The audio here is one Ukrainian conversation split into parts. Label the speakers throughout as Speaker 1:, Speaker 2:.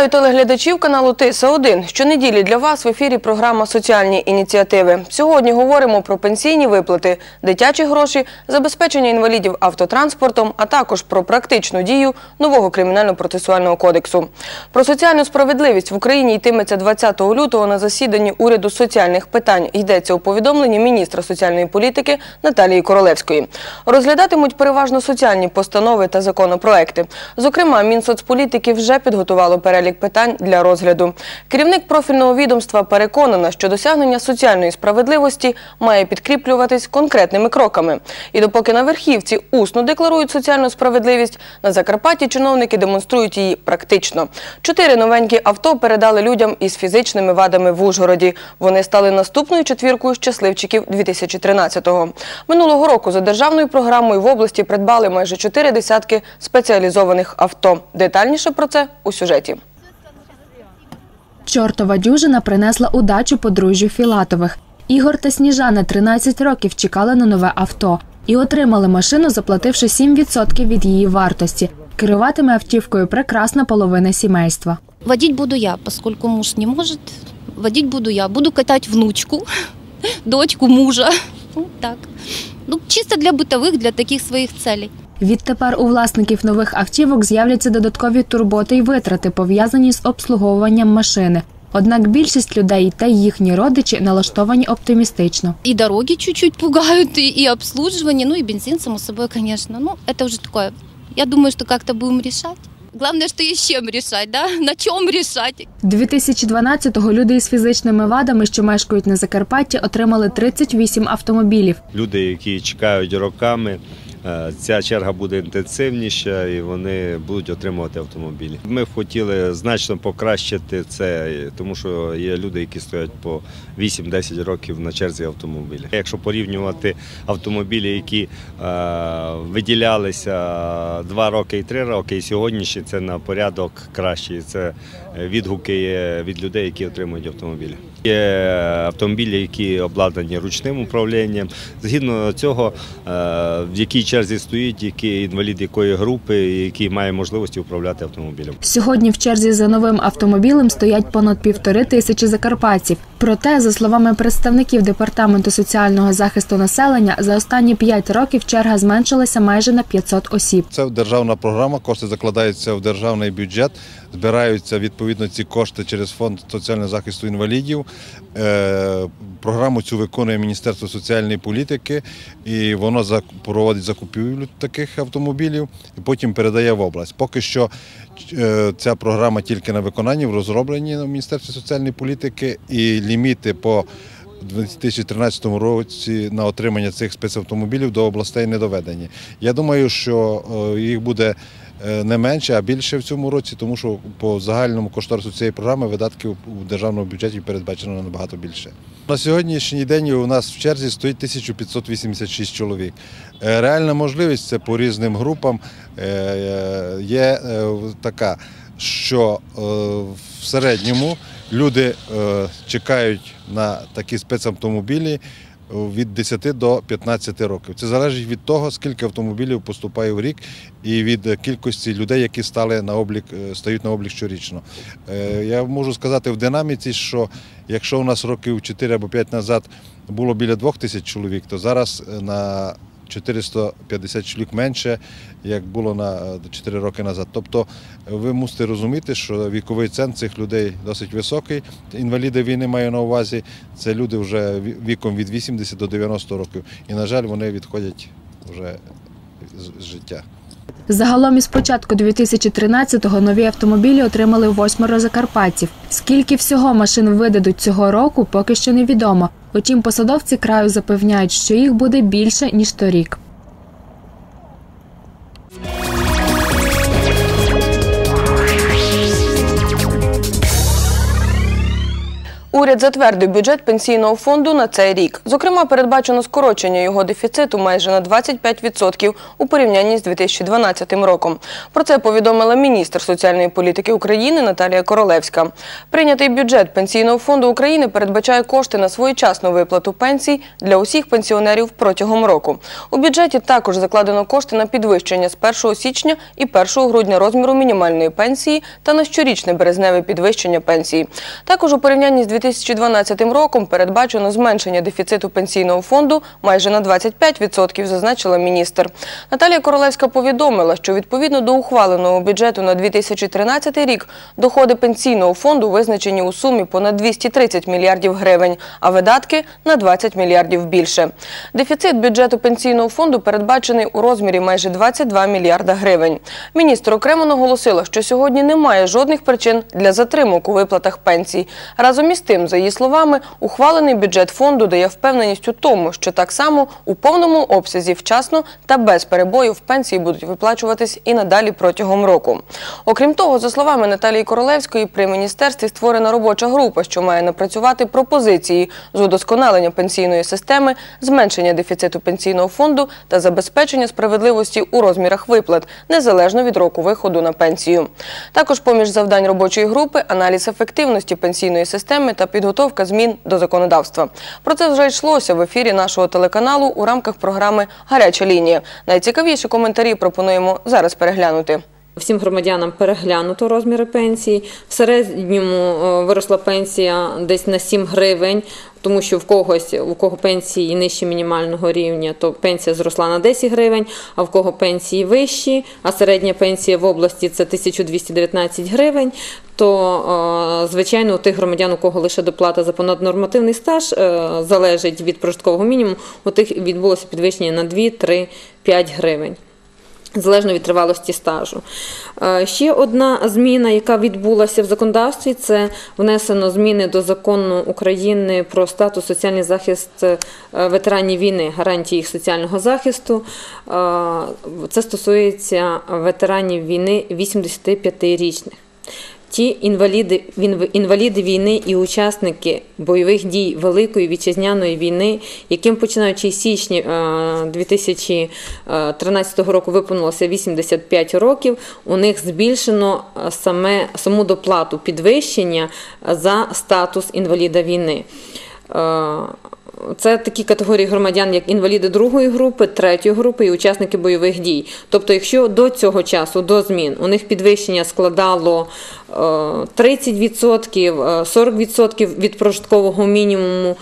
Speaker 1: Вітаю телеглядачів каналу Тиса 1 Щонеділі для вас в ефірі програма Соціальні ініціативи. Сьогодні говоримо про пенсійні виплати, дитячі гроші, забезпечення інвалідів автотранспортом, а також про практичну дію нового кримінально-процесуального кодексу. Про соціальну справедливість в Україні йтиметься 20 лютого на засіданні уряду соціальних питань. Йдеться у повідомленні міністра соціальної політики Наталії Королевської. Розглядатимуть переважно соціальні постанови та законопроекти. Зокрема, Мінсоцполітики вже підготувало перелік питань для розгляду. Керівник профільного відомства переконана, що досягнення соціальної справедливості має підкріплюватись конкретними кроками. І допоки на верхівці усно декларують соціальну справедливість, на Закарпатті чиновники демонструють її практично. Чотири новенькі авто передали людям із фізичними вадами в Ужгороді. Вони стали наступною четвіркою щасливчиків 2013-го. Минулого року за державною програмою в області придбали майже чотири десятки спеціалізованих авто. Детальніше про це у сюжеті.
Speaker 2: Чортова дюжина принесла удачу подружжю Філатових. Ігор та Сніжана 13 років чекали на нове авто і отримали машину, заплативши 7% від її вартості. Керуватиме автівкою прекрасна половина сімейства.
Speaker 3: Водить буду я, поскольку муж не может. Водить буду я. Буду катать внучку, дочку мужа. Вот так. Ну, чисто для бытовых, для таких своих целей.
Speaker 2: Відтепер у власників нових автівок з'являться додаткові турботи й витрати, пов'язані з обслуговуванням машини. Однак більшість людей та їхні родичі налаштовані оптимістично.
Speaker 3: И дороги чуть-чуть пугают, и, и обслуживание, ну и бензин, само собой, конечно. Ну, это уже такое. Я думаю, что как-то будем решать. Главное, что есть с чем решать, да? На чем решать?
Speaker 2: 2012-го люди із фізичними вадами, що мешкають на Закарпатті, отримали 38 автомобілів.
Speaker 4: люди, які чекають роками. Е, Ця черга буде інтенсивніша і вони будуть отримувати автомобілі. Ми б хотіли значно покращити це, тому що є люди, які стоять по 8-10 років на черзі автомобіля. Якщо порівнювати автомобілі, які е, виділялися 2 роки і 3 роки, і сьогоднішні це на порядок кращий. Це відгуки від людей, які отримують автомобілі. Є автомобілі, які обладнані ручним управлінням. Згідно цього, е, в якій черзі стоїть, який інвалід якої групи, який має можливості управляти автомобілем.
Speaker 2: Сьогодні в черзі за новим автомобілем стоять понад півтори тисячі закарпатців. Проте, за словами представників департаменту соціального захисту населення, за останні п'ять років черга зменшилася майже на 500 осіб.
Speaker 5: Це державна програма, кошти закладаються в державний бюджет, збираються відповідно ці кошти через фонд соціального захисту інвалідів. Е, Програму цю виконує Міністерство соціальної політики, і воно проводить закупівлю таких автомобілів і потім передає в область. Поки що е, ця програма тільки на виконанні, в розробленні на Міністерстві соціальної політики, і ліміти по 2013 році на отримання цих спецавтомобілів до областей не доведені. Я думаю, що е, їх буде не менше, а більше в цьому році, тому що по загальному кошторису цієї програми видатків у державному бюджеті передбачено набагато більше. На сьогоднішній день у нас в черзі стоїть 1586 чоловік. Е, Реальна можливість це по різним групам е, е, є е, така, що е, в середньому люди е, чекають на такі спецавтомобілі е, від 10 до 15 років. Це залежить від того, скільки автомобілів поступає в рік, і від кількості людей, які стали на облік, е, стають на облік щорічно. Е, Я можу сказати в динаміці, що якщо у нас років 4 або 5 назад було біля 2 тисяч чоловік, то зараз е, на 450 чоловік менше, як було на е, 4 роки назад. Тобто е, ви мусите розуміти, що віковий ценз цих людей досить високий. Інваліди війни маю на увазі. Це люди вже віком від 80 до 90 років. І, на жаль, вони відходять вже з життя.
Speaker 2: Загалом із початку 2013-го нові автомобілі отримали восьмеро закарпатців. Скільки всього машин видадуть цього року, поки що невідомо. Утім, посадовці краю запевняють, що їх буде більше ніж торік.
Speaker 1: Уряд затвердив бюджет пенсійного фонду на цей рік. Зокрема, передбачено скорочення його дефіциту майже на 25% у порівнянні з 2012 роком. Про це повідомила міністр соціальної політики України Наталія Королевська. Прийнятий бюджет пенсійного фонду України передбачає кошти на своєчасну виплату пенсій для усіх пенсіонерів протягом року. У бюджеті також закладено кошти на підвищення з 1 січня і 1 грудня розміру мінімальної пенсії та на щорічне березневе підвищення пенсії. Також у порівнянні з 2012 роком передбачено зменшення дефіциту пенсійного фонду майже на 25%, зазначила міністр. Наталія Королевська повідомила, що відповідно до ухваленого бюджету на 2013 рік доходи пенсійного фонду визначені у сумі понад 230 мільярдів гривень, а видатки на 20 мільярдів більше. Дефіцит бюджету пенсійного фонду передбачений у розмірі майже 22 мільярда гривень. Міністр окремо наголосила, що сьогодні немає жодних причин для затримок у виплатах пенсій. Разом із тим, за її словами, ухвалений бюджет фонду дає впевненість у тому, що так само у повному обсязі вчасно та без перебоїв пенсії будуть виплачуватись і надалі протягом року. Окрім того, за словами Наталії Королевської, при міністерстві створена робоча група, що має напрацювати пропозиції з удосконалення пенсійної системи, зменшення дефіциту пенсійного фонду та забезпечення справедливості у розмірах виплат, незалежно від року виходу на пенсію. Також поміж завдань робочої групи аналіз ефективності пенсійної системи та підготовка змін до законодавства. Про це вже йшлося в ефірі нашого телеканалу у рамках програми Гаряча лінія. Найцікавіші коментарі пропонуємо зараз переглянути.
Speaker 6: Всім громадянам переглянуто розміри пенсії. В середньому е, виросла пенсія десь на 7 гривень, тому що в когось, у кого пенсії нижче мінімального рівня, то пенсія зросла на 10 гривень, а в кого пенсії вищі, а середня пенсія в області це 1219 гривень, то, е, звичайно, у тих громадян, у кого лише доплата за понаднормативний стаж е, залежить від прожиткового мінімуму, у тих відбулося підвищення на 2, 3, 5 гривень. Залежно від тривалості стажу. Е, Ще одна зміна, яка відбулася в законодавстві, це внесено зміни до закону України про статус соціальний захист е, ветеранів війни, гарантії їх соціального захисту. Е, Це стосується ветеранів війни 85-річних. Ті інваліди, інваліди війни і учасники бойових дій Великої вітчизняної війни, яким починаючи з січня е, 2013 року виповнилося 85 років, у них збільшено е, саме саму доплату підвищення за статус інваліда війни. Е, Це такі категорії громадян, як інваліди другої групи, третьої групи і учасники бойових дій. Тобто, якщо до цього часу, до змін, у них підвищення складало е, 30%, е, 40% від прожиткового мінімуму,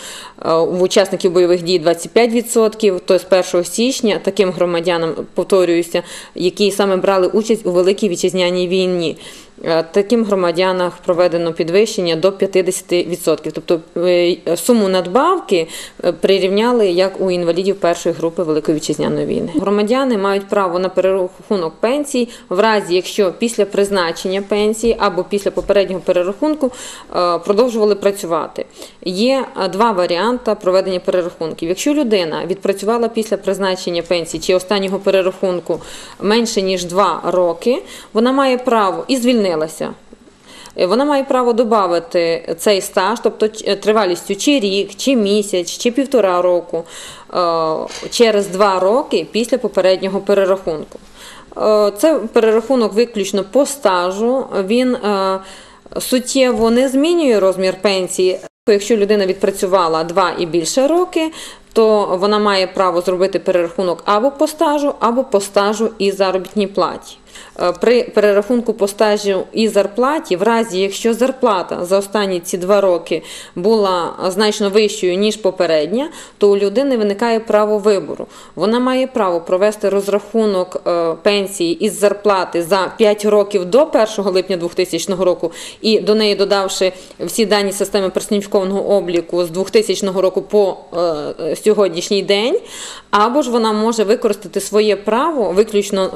Speaker 6: е, у учасників бойових дій 25%, то з 1 січня таким громадянам, повторююся, які саме брали участь у Великій Вітчизняній війні, е, таким громадянам проведено підвищення до 50%. Тобто е, суму надбавки е, прирівняли як у інвалідів першої групи Великої Вітчизняної війни. Громадяни мають право на перерахунок пенсій в разі, якщо після призначення пенсії або після попереднього перерахунку е, продовжували працювати. Є е, два варіанти проведення перерахунків. Якщо людина відпрацювала після призначення пенсії чи останнього перерахунку менше ніж 2 роки, вона має право і звільнилася. Е, Вона має право додати цей стаж, тобто тривалістю чи рік, чи місяць, чи півтора року е, через два роки після попереднього перерахунку. Е, Це перерахунок виключно по стажу. Він е, суттєво не змінює розмір пенсії. Якщо людина відпрацювала два і більше роки, то вона має право зробити перерахунок або по стажу, або по стажу і заробітній платі. Е, При перерахунку по стажу і зарплаті, в разі якщо зарплата за останні ці два роки була значно вищою ніж попередня, то у людини виникає право вибору. Вона має право провести розрахунок е, пенсії із зарплати за 5 років до 1 липня 2000 року і до неї додавши всі дані системи персоніфікованого обліку з 2000 року по е, сьогоднішній день, або ж вона може використати своє право, виключно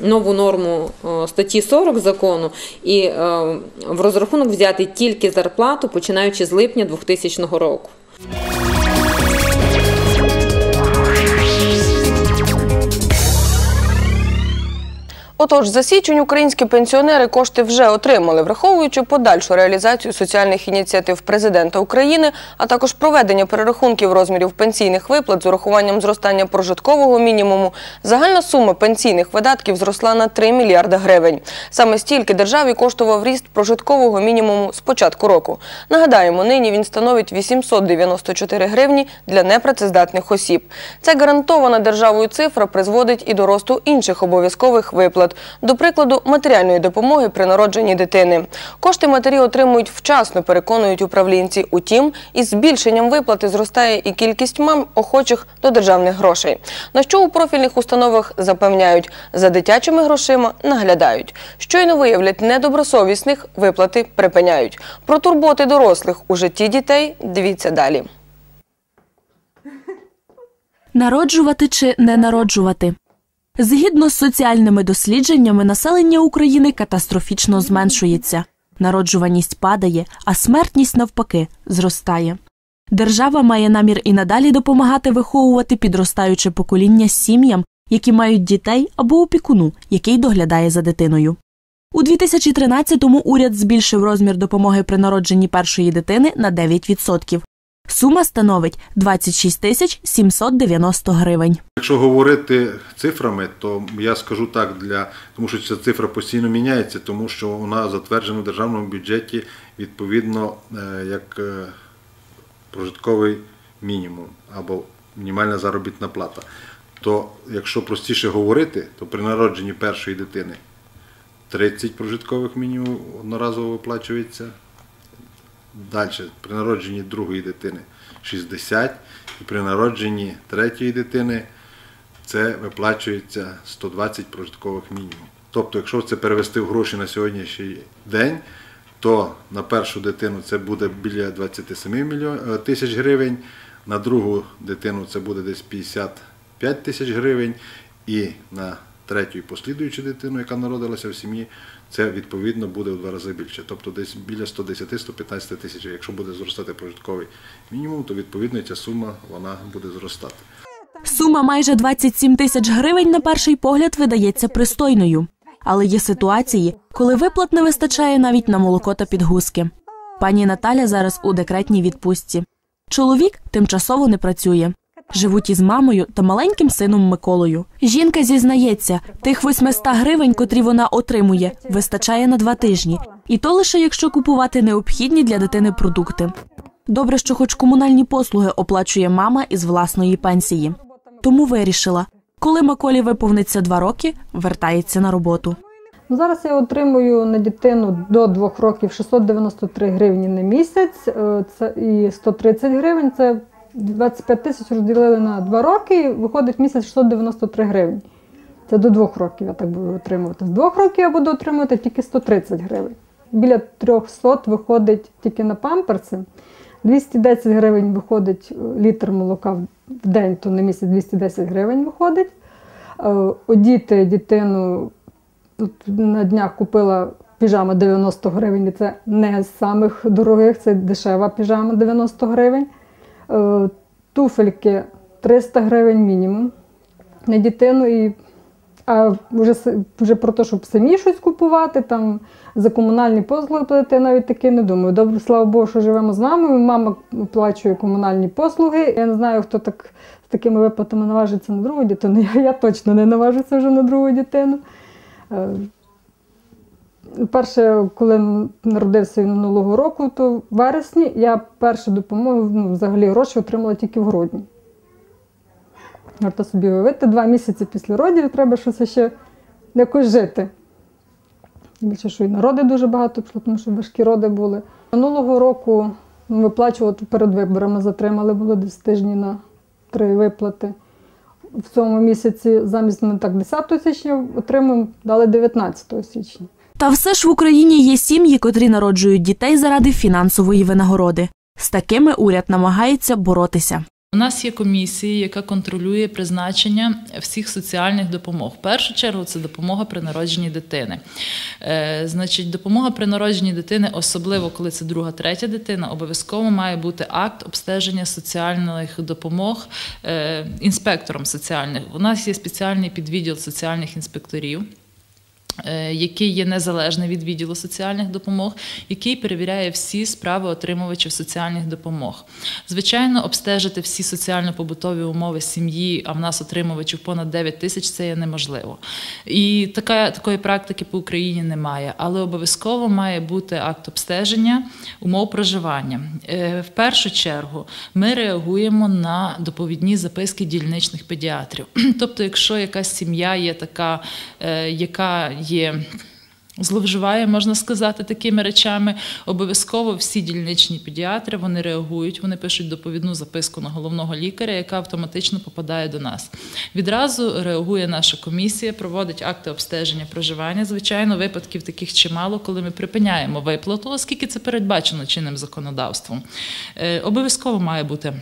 Speaker 6: нову норму е, статті 40 закону, і е, в розрахунок взяти тільки зарплату, починаючи з липня 2000 року.
Speaker 1: Отож, за січень українські пенсіонери кошти вже отримали, враховуючи подальшу реалізацію соціальних ініціатив президента України, а також проведення перерахунків розмірів пенсійних виплат з урахуванням зростання прожиткового мінімуму. Загальна сума пенсійних видатків зросла на 3 мільярди гривень. Саме стільки державі коштував ріст прожиткового мінімуму з початку року. Нагадаємо, нині він становить 894 гривні для непрацездатних осіб. Ця гарантована державою цифра призводить і до росту інших обов'язкових виплат, до прикладу, матеріальної допомоги при народженні дитини. Кошти матері отримують вчасно, переконують управлінці. Утім, із збільшенням виплати зростає і кількість мам, охочих до державних грошей. На що у профільних установах запевняють, за дитячими грошима наглядають. Щойно виявлять недобросовісних, виплати припиняють. Про турботи дорослих у житті дітей дивіться далі.
Speaker 7: Народжувати чи не народжувати? Згідно з соціальними дослідженнями, населення України катастрофічно зменшується. Народжуваність падає, а смертність навпаки зростає. Держава має намір і надалі допомагати виховувати підростаюче покоління сім'ям, які мають дітей або опікуну, який доглядає за дитиною. У 2013-му уряд збільшив розмір допомоги при народженні першої дитини на 9%. Сума становить 26 тисяч 790 гривень.
Speaker 5: Якщо говорити цифрами, то я скажу так, для тому що ця цифра постійно міняється, тому що вона затверджена в державному бюджеті відповідно е, як е, прожитковий мінімум або мінімальна заробітна плата. То якщо простіше говорити, то при народженні першої дитини 30 прожиткових мінімумів одноразово виплачується. Далі, при народженні другої дитини 60, і при народженні третьої дитини це виплачується 120 прожиткових мінімумів. Тобто, якщо це перевести в гроші на сьогоднішній день, то на першу дитину це буде біля 27 е, тисяч гривень, на другу дитину це буде десь 55 тисяч гривень, і на третю і послідуючу дитину, яка народилася в сім'ї, це відповідно буде в два рази більше. Тобто десь біля 110-115 тисяч. Якщо буде зростати прожитковий мінімум, то відповідно ця сума вона буде зростати.
Speaker 7: Сума майже 27 тисяч гривень на перший погляд видається пристойною. Але є ситуації, коли виплат не вистачає навіть на молоко та підгузки. Пані Наталя зараз у декретній відпустці. Чоловік тимчасово не працює. Живуть із мамою та маленьким сином Миколою. Жінка зізнається, тих 800 гривень, котрі вона отримує, вистачає на два тижні, і то лише якщо купувати необхідні для дитини продукти. Добре, що хоч комунальні послуги оплачує мама із власної пенсії. Тому вирішила, коли Миколі виповниться два роки, вертається на роботу.
Speaker 8: Ну, Зараз я отримую на дитину до 2 років 693 гривні на місяць. е, Це і 130 гривень. Це 25 тисяч розділили на 2 роки, виходить місяць 693 гривні. Це до 2 років я так буду отримувати. З 2 років я буду отримувати тільки 130 гривень. Біля 300 виходить тільки на памперси. 210 гривень виходить е, літр молока в день, то на місяць 210 гривень виходить. Е, Одіти дитину Тут на днях купила піжама 90 гривень, це не з самих дорогих, це дешева піжама 90 гривень. Е, Туфельки 300 гривень мінімум на дитину. І, а вже, вже про те, щоб самі щось купувати, там за комунальні послуги платити, навіть таки не думаю. Добре, слава Богу, що живемо з мамою. Мама оплачує комунальні послуги. Я не знаю, хто так з такими виплатами наважиться на другу дитину. Я, я точно не наважуся вже на другу дитину. Перше, коли народився минулого року, то в вересні я першу допомогу, ну, взагалі гроші отримала тільки в грудні. Варто собі уявити, два місяці після родів треба щось ще якось жити. Більше, що і народи дуже багато пішло, тому що важкі роди були. Минулого року ну, виплачувати перед виборами затримали, було десь тижні на три виплати в цьому місяці замість не так 10 січня отримуємо, дали 19 січня.
Speaker 7: Та все ж в Україні є сім'ї, котрі народжують дітей заради фінансової винагороди. З такими уряд намагається боротися.
Speaker 9: У нас є комісія, яка контролює призначення всіх соціальних допомог. В першу чергу це допомога при народженні дитини. Е, значить, допомога при народженні дитини, особливо коли це друга, третя дитина, обов'язково має бути акт обстеження соціальних допомог е, інспектором соціальних. У нас є спеціальний підвідділ соціальних інспекторів. Е, який є незалежний від відділу соціальних допомог, який перевіряє всі справи отримувачів соціальних допомог. Звичайно, обстежити всі соціально-побутові умови сім'ї, а в нас отримувачів понад 9 тисяч це є неможливо. І така, такої практики по Україні немає, але обов'язково має бути акт обстеження умов проживання. Е, В першу чергу ми реагуємо на доповідні записки дільничних педіатрів. Тобто, якщо якась сім'я є така, е, яка є. Зловживає, можна сказати, такими речами. Обов'язково всі дільничні педіатри вони реагують, вони пишуть доповідну записку на головного лікаря, яка автоматично попадає до нас. Відразу реагує наша комісія, проводить акти обстеження проживання. Звичайно, випадків таких чимало, коли ми припиняємо виплату, оскільки це передбачено чинним законодавством. Е, Обов'язково має бути.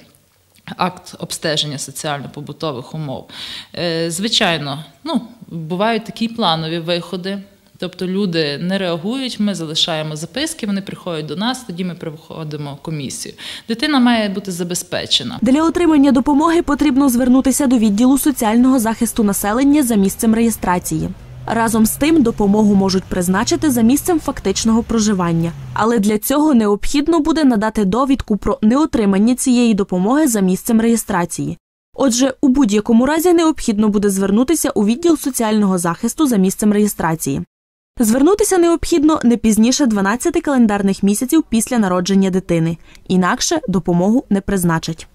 Speaker 9: Акт обстеження соціально-побутових умов. Е, Звичайно, ну, бувають такі планові виходи. Тобто люди не реагують, ми залишаємо записки, вони приходять до нас, тоді ми проходимо комісію. Дитина має бути забезпечена.
Speaker 7: Для отримання допомоги потрібно звернутися до відділу соціального захисту населення за місцем реєстрації. Разом з тим допомогу можуть призначити за місцем фактичного проживання, але для цього необхідно буде надати довідку про неотримання цієї допомоги за місцем реєстрації. Отже, у будь-якому разі необхідно буде звернутися у відділ соціального захисту за місцем реєстрації. Звернутися необхідно не пізніше 12 календарних місяців після народження дитини, інакше допомогу не призначать.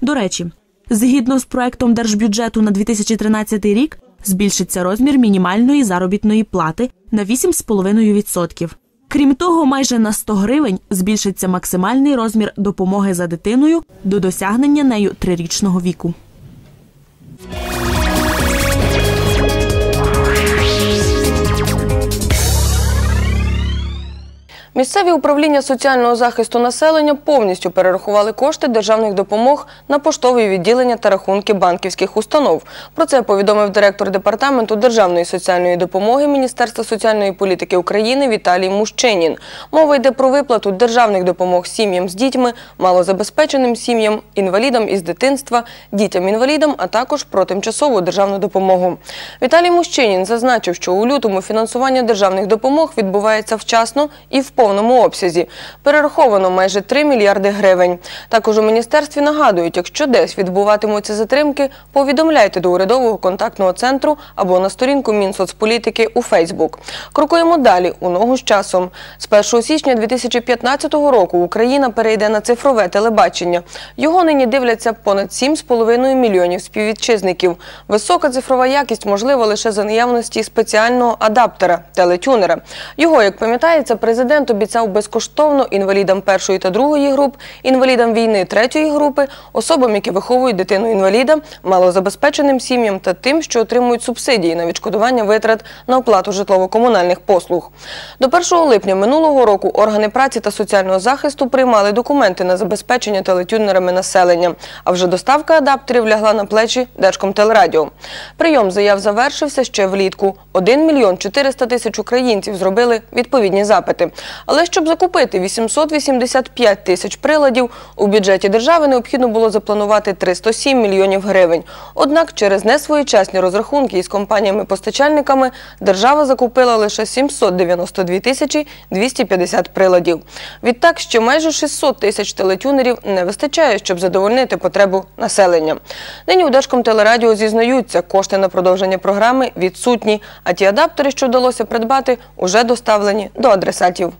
Speaker 7: До речі, згідно з проектом держбюджету на 2013 рік збільшиться розмір мінімальної заробітної плати на 8,5%. Крім того, майже на 100 гривень збільшиться максимальний розмір допомоги за дитиною до досягнення нею трирічного віку.
Speaker 1: Місцеві управління соціального захисту населення повністю перерахували кошти державних допомог на поштові відділення та рахунки банківських установ. Про це повідомив директор департаменту державної соціальної допомоги Міністерства соціальної політики України Віталій Мущинін. Мова йде про виплату державних допомог сім'ям з дітьми, малозабезпеченим сім'ям, інвалідам із дитинства, дітям-інвалідам, а також про тимчасову державну допомогу. Віталій Мущинін зазначив, що у лютому фінансування державних допомог відбувається вчасно і в повному обсязі. Перераховано майже 3 мільярди гривень. Також у міністерстві нагадують, якщо десь відбуватимуться затримки, повідомляйте до урядового контактного центру або на сторінку Мінсоцполітики у Фейсбук. Крокуємо далі у ногу з часом. З 1 січня 2015 року Україна перейде на цифрове телебачення. Його нині дивляться понад 7,5 мільйонів співвітчизників. Висока цифрова якість можлива лише за наявності спеціального адаптера телетюнера. Його, як пам'ятається, президент обіцяв безкоштовно інвалідам першої та другої груп, інвалідам війни третьої групи, особам, які виховують дитину інваліда, малозабезпеченим сім'ям та тим, що отримують субсидії на відшкодування витрат на оплату житлово-комунальних послуг. До 1 липня минулого року органи праці та соціального захисту приймали документи на забезпечення телетюнерами населення, а вже доставка адаптерів лягла на плечі Держкомтелерадіо. Прийом заяв завершився ще влітку. 1 мільйон 400 тисяч українців зробили відповідні запити. Але щоб закупити 885 тисяч приладів, у бюджеті держави необхідно було запланувати 307 мільйонів гривень. Однак через несвоєчасні розрахунки із компаніями-постачальниками держава закупила лише 792 тисячі 250 приладів. Відтак ще майже 600 тисяч телетюнерів не вистачає, щоб задовольнити потребу населення. Нині у Держкомтелерадіо зізнаються, кошти на продовження програми відсутні, а ті адаптери, що вдалося придбати, уже доставлені до адресатів.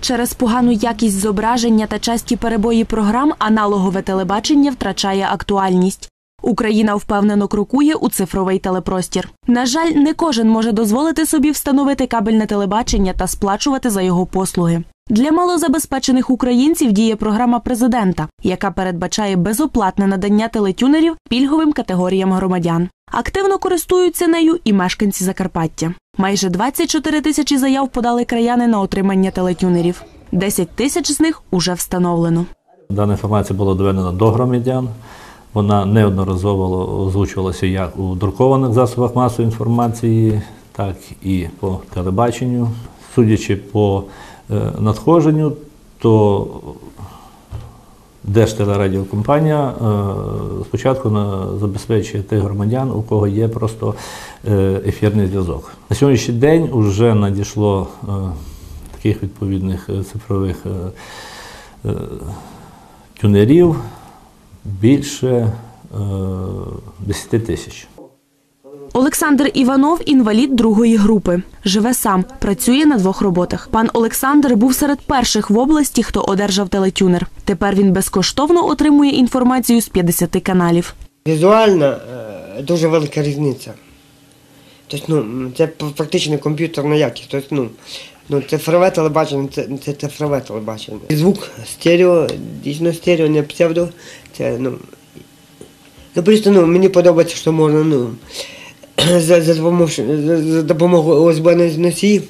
Speaker 7: Через погану якість зображення та часті перебої програм аналогове телебачення втрачає актуальність. Україна впевнено крокує у цифровий телепростір. На жаль, не кожен може дозволити собі встановити кабельне телебачення та сплачувати за його послуги. Для малозабезпечених українців діє програма президента, яка передбачає безоплатне надання телетюнерів пільговим категоріям громадян. Активно користуються нею і мешканці Закарпаття. Майже 24 тисячі заяв подали краяни на отримання телетюнерів. 10 тисяч з них уже встановлено.
Speaker 10: Дана інформація була доведена до громадян. Вона неодноразово озвучувалася як у друкованих засобах масової інформації, так і по телебаченню. Судячи по е, надходженню, то Держтелерадіокомпанія е, спочатку забезпечує тих громадян, у кого є просто е, ефірний зв'язок. На сьогоднішній день вже надійшло таких відповідних цифрових тюнерів більше е, 10 тисяч.
Speaker 7: Олександр Іванов інвалід другої групи. Живе сам, працює на двох роботах. Пан Олександр був серед перших в області, хто одержав телетюнер. Тепер він безкоштовно отримує інформацію з 50 каналів.
Speaker 11: Візуально е, дуже велика різниця. Тобто, ну, це практично комп'ютерна якість. Тобто, ну, ну, цифрове телебачення це, це цифрове телебачення. Звук стерео, дійсно стерео, не псевдо. Це, ну, ну просто ну, мені подобається, що можна ну, за, за, допомогою, за, допомогою ОСБ носіїв,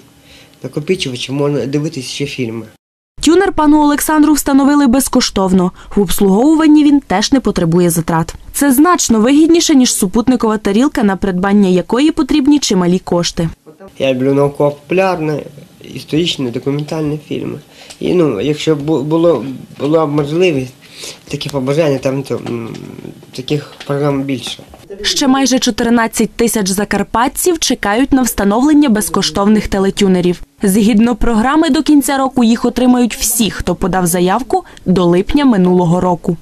Speaker 11: накопичувачів можна дивитися ще фільми.
Speaker 7: Тюнер пану Олександру встановили безкоштовно. В обслуговуванні він теж не потребує затрат. Це значно вигідніше, ніж супутникова тарілка, на придбання якої потрібні чималі кошти.
Speaker 11: Я люблю науково-популярні, історичні, документальні фільми. І ну, якщо бу- було, була б можливість, такі побажання, там то, таких програм більше.
Speaker 7: Ще майже 14 тисяч закарпатців чекають на встановлення безкоштовних телетюнерів. Згідно програми, до кінця року їх отримають всі, хто подав заявку до липня минулого року.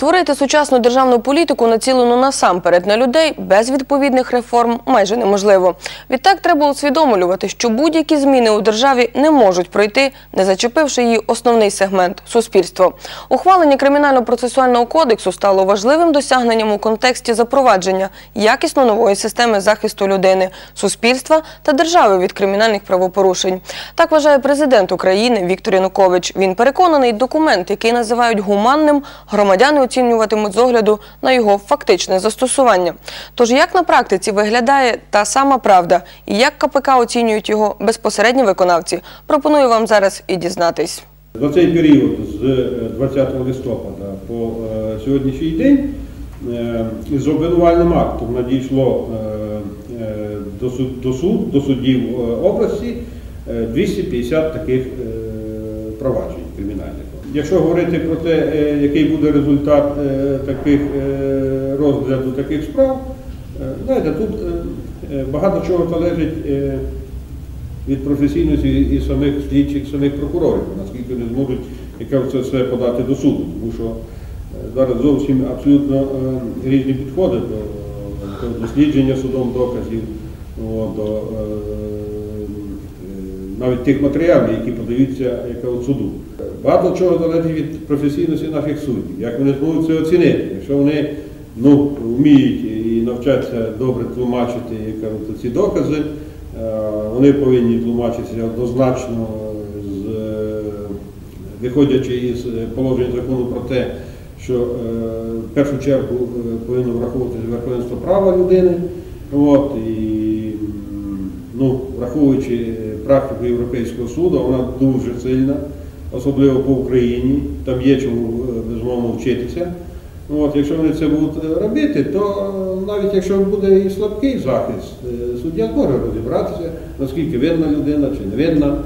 Speaker 1: Творити сучасну державну політику, націлену насамперед на людей, без відповідних реформ майже неможливо. Відтак треба усвідомлювати, що будь-які зміни у державі не можуть пройти, не зачепивши її основний сегмент суспільство. Ухвалення кримінально-процесуального кодексу стало важливим досягненням у контексті запровадження якісно нової системи захисту людини, суспільства та держави від кримінальних правопорушень. Так вважає президент України Віктор Янукович. Він переконаний, документ, який називають гуманним, громадяни оцінюватимуть з огляду на його фактичне застосування. Тож як на практиці виглядає та сама правда, і як КПК оцінюють його безпосередні виконавці, пропоную вам зараз і дізнатись.
Speaker 12: За цей період з е, 20 листопада по е, сьогоднішній день е, з обвинувальним актом надійшло е, е, до суд- до суд, до суддів е, області е, 250 таких е, проваджень кримінальних. Якщо говорити про те, е, який буде результат е, таких е, розгляду таких справ, знаєте, тут багато чого залежить. від професійності і самих слідчих, самих прокурорів, наскільки вони зможуть це все подати до суду. Тому що зараз зовсім абсолютно різні підходи до, до дослідження судом доказів, до навіть тих матеріалів, які подаються суду. Багато чого залежить від професійності наших суддів, як вони зможуть це оцінити. Якщо вони ну, вміють і навчаться добре тлумачити кажуть, ці докази, е, вони повинні тлумачитися однозначно, з, е, виходячи із положень закону про те, що е, в першу чергу е, повинно враховуватися верховенство права людини. От, і, ну, враховуючи е, практику Європейського суду, вона дуже сильна, особливо по Україні. Там є чому е, безумовно вчитися. От, якщо вони це будуть е, робити, то е, навіть якщо буде і слабкий захист, суддя зможе розібратися, наскільки винна людина чи не винна.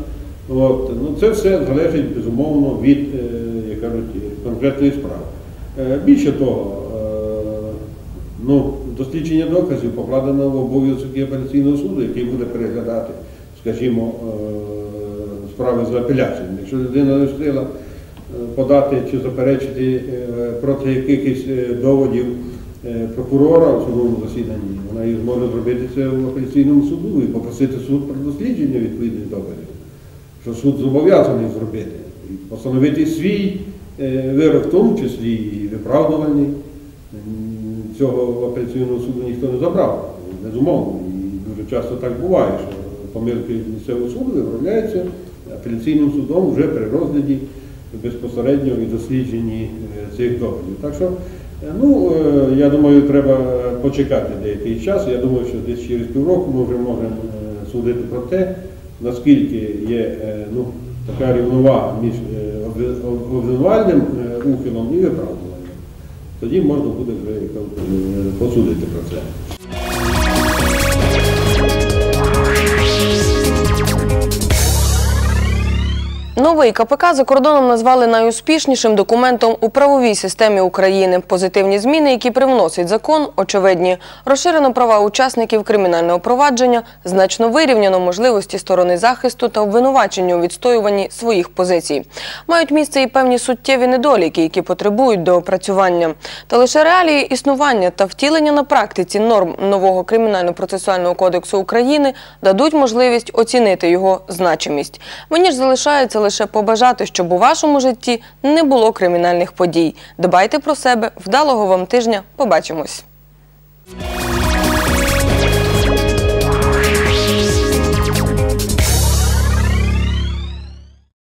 Speaker 12: От, ну, це все залежить безумовно від як кажуть, конкретної справи. Більше того, ну, дослідження доказів покладено в обов'язок апеляційного суду, який буде переглядати, скажімо, справи за апеляціями. Якщо людина не встигла е, подати чи заперечити е, проти якихось е, доводів прокурора у судовому засіданні, вона їх зможе зробити це в апеляційному суду і попросити суд про дослідження відповідних доказів, що суд зобов'язаний зробити. І постановити свій вирок, в тому числі і виправдувальний. Цього в апеляційному суду ніхто не забрав, безумовно. І дуже часто так буває, що помилки місцевого суду виправляються апеляційним судом вже при розгляді безпосередньо і дослідженні е, цих доказів. Так що, е, ну, е, я думаю, треба почекати деякий час. Я думаю, що десь через півроку ми вже можемо судити про те, наскільки є ну, така рівновага між обвинувальним ухилом і виправдуванням. Тоді можна буде вже посудити про це.
Speaker 1: Новий КПК за кордоном назвали найуспішнішим документом у правовій системі України. Позитивні зміни, які привносить закон, очевидні. Розширено права учасників кримінального провадження, значно вирівняно можливості сторони захисту та обвинувачення у відстоюванні своїх позицій. Мають місце і певні суттєві недоліки, які потребують доопрацювання. Та лише реалії існування та втілення на практиці норм нового кримінально-процесуального кодексу України дадуть можливість оцінити його значимість. Мені ж залишається лише побажати, щоб у вашому житті не було кримінальних подій. Дбайте про себе, вдалого вам тижня. Побачимось.